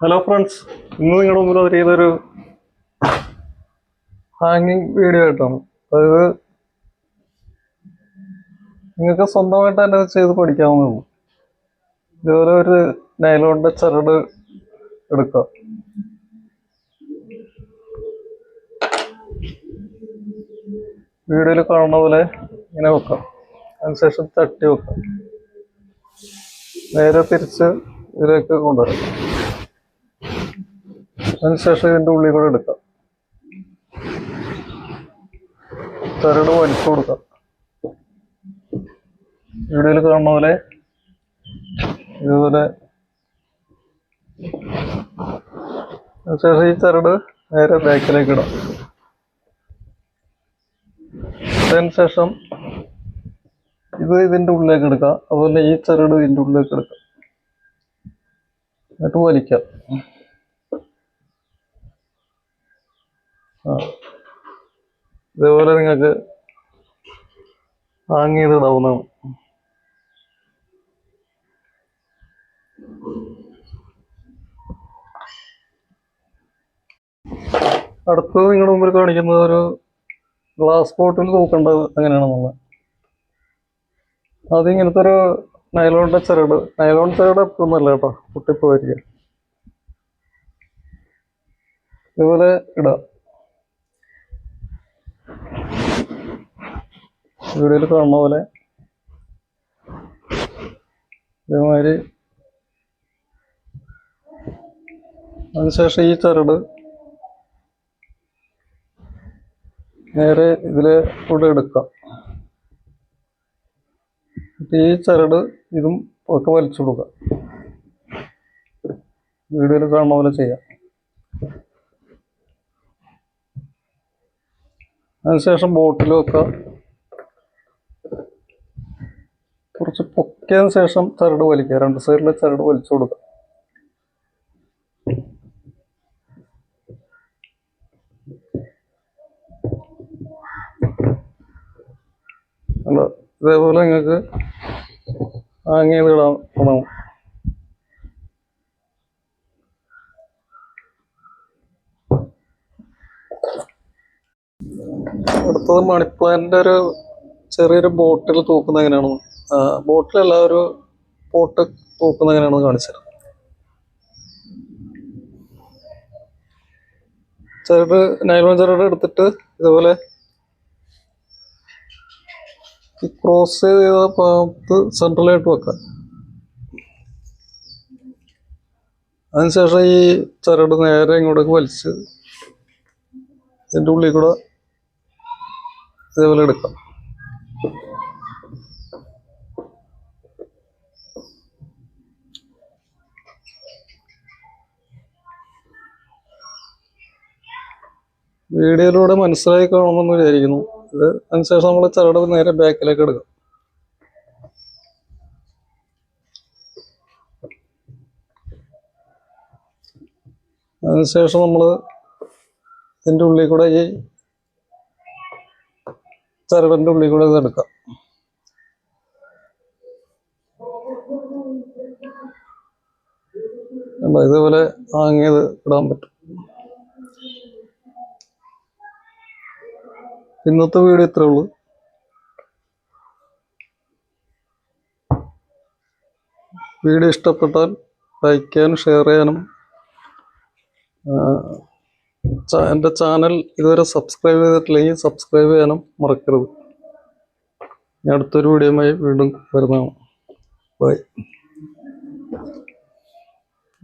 Hello friends ഇന്ന് നിങ്ങളുടെ മുമ്പിൽ ഒരു ചെയ്തൊരു ഹാങ്ങിങ് വീഡിയോ ആയിട്ടാണ്. അതായത് നിങ്ങൾക്ക് സ്വന്തമായിട്ട് തന്നെ ചെയ്ത് പഠിക്കാവുന്നതാണ് ഇതുപോലെ ഒരു നൈലോണിന്റെ ചരട് എടുക്കുക. വീഡിയോയിൽ കാണുന്ന പോലെ ഇങ്ങനെ വെക്കാം അതിനുശേഷം തട്ടി വെക്കാം നേരെ തിരിച്ച് ഇതിലേക്ക് കൊണ്ടുവരാം അതിനുശേഷം ഇതിന്റെ ഉള്ളിൽ കൂടെ എടുക്കാം. തരട് വലിച്ചു കൊടുക്കാം. വീഡിയോയിൽ കാണുന്ന പോലെ ഇതുപോലെ അതിനുശേഷം ഈ ചരട് നേരെ ബാക്കിലേക്ക് ഇടാം. അതിനുശേഷം ഇത് ഇതിന്റെ ഉള്ളിലേക്ക് എടുക്കാം. അതുപോലെ ഈ ചരട് ഇതിന്റെ ഉള്ളിലേക്ക് എടുക്കാം. എന്നിട്ട് വലിക്കാം. ഇതേപോലെ നിങ്ങൾക്ക് ഹാങ് ചെയ്തിടാവുന്നതാണ് അടുത്തത് നിങ്ങളുടെ മുമ്പിൽ കാണിക്കുന്നത് ഒരു ഗ്ലാസ് ബോട്ടിൽ തൂക്കേണ്ടത് എങ്ങനെയാണെന്നുള്ളത്. അത് ഇങ്ങനത്തെ ഒരു നൈലോണിന്റെ ചരട് നൈലോൺ ചരട് എപ്പോഴും നല്ല കേട്ടോ പൊട്ടിപ്പോയിരിക്കും ഇതുപോലെ ഇടാം വീഡിയോയിൽ കാണുന്ന പോലെ ഇതേമാതിരി അതിനുശേഷം ഈ ചരട് നേരെ ഇതിലെ കൂടെ എടുക്കാം. ഈ ചരട് ഇതും ഒക്കെ വലിച്ചു കൊടുക്കാം. വീഡിയോയിൽ കാണുന്ന പോലെ ചെയ്യാം. അതിനുശേഷം ബോട്ടിൽ വെക്കാം കുറച്ച് പൊക്കിയതിനു ശേഷം ചരട് വലിക്കുക. രണ്ട് സൈഡിലെ ചരട് വലിച്ചു കൊടുക്കുക. അല്ല ഇതേപോലെ നിങ്ങൾക്ക് ഹാങ് തുടങ്ങും. അടുത്തത് മണിപ്ലാന്റിന്റെ ഒരു ചെറിയൊരു ബോട്ടിൽ തൂക്കുന്ന എങ്ങനെയാണെന്ന് ബോട്ടിലല്ല ഒരു പോട്ട് തൂക്കുന്ന എങ്ങനെയാണെന്ന് കാണിച്ചത് ചരട് നൈലോൺ ചരട് എടുത്തിട്ട് ഇതുപോലെ ക്രോസ് ചെയ്ത ഭാഗത്ത് സെൻട്രലായിട്ട് വെക്കാം അതിനുശേഷം ഈ ചരട് നേരെ ഇങ്ങോട്ടേക്ക് വലിച്ച് ഇതിന്റെ ഉള്ളിൽ കൂടെ ഇതേപോലെ എടുക്കാം. വീഡിയോയിലൂടെ മനസ്സിലായി കാണുമെന്ന് വിചാരിക്കുന്നു. ഇത് അതിനുശേഷം നമ്മൾ ചരട് നേരെ ബാക്കിലേക്ക് എടുക്കാം. അതിനുശേഷം നമ്മൾ ഇതിന്റെ ഉള്ളിൽ കൂടെ ഈ ചരടിന്റെ ഉള്ളിൽ കൂടെ ഇത് എടുക്കാം. ഇതേപോലെ വാങ്ങിയത് ഇടാൻ പറ്റും. ഇന്നത്തെ വീഡിയോ ഇത്രേ ഉള്ളൂ. വീഡിയോ ഇഷ്ടപ്പെട്ടാൽ ലൈക്ക് ചെയ്യാനും ഷെയർ ചെയ്യാനും എന്റെ ചാനൽ ഇതുവരെ സബ്സ്ക്രൈബ് ചെയ്തിട്ടില്ലെങ്കിൽ സബ്സ്ക്രൈബ് ചെയ്യാനും മറക്കരുത്. ഞാൻ അടുത്തൊരു വീഡിയോയുമായി വീണ്ടും വരുന്നതാണ്. ബൈ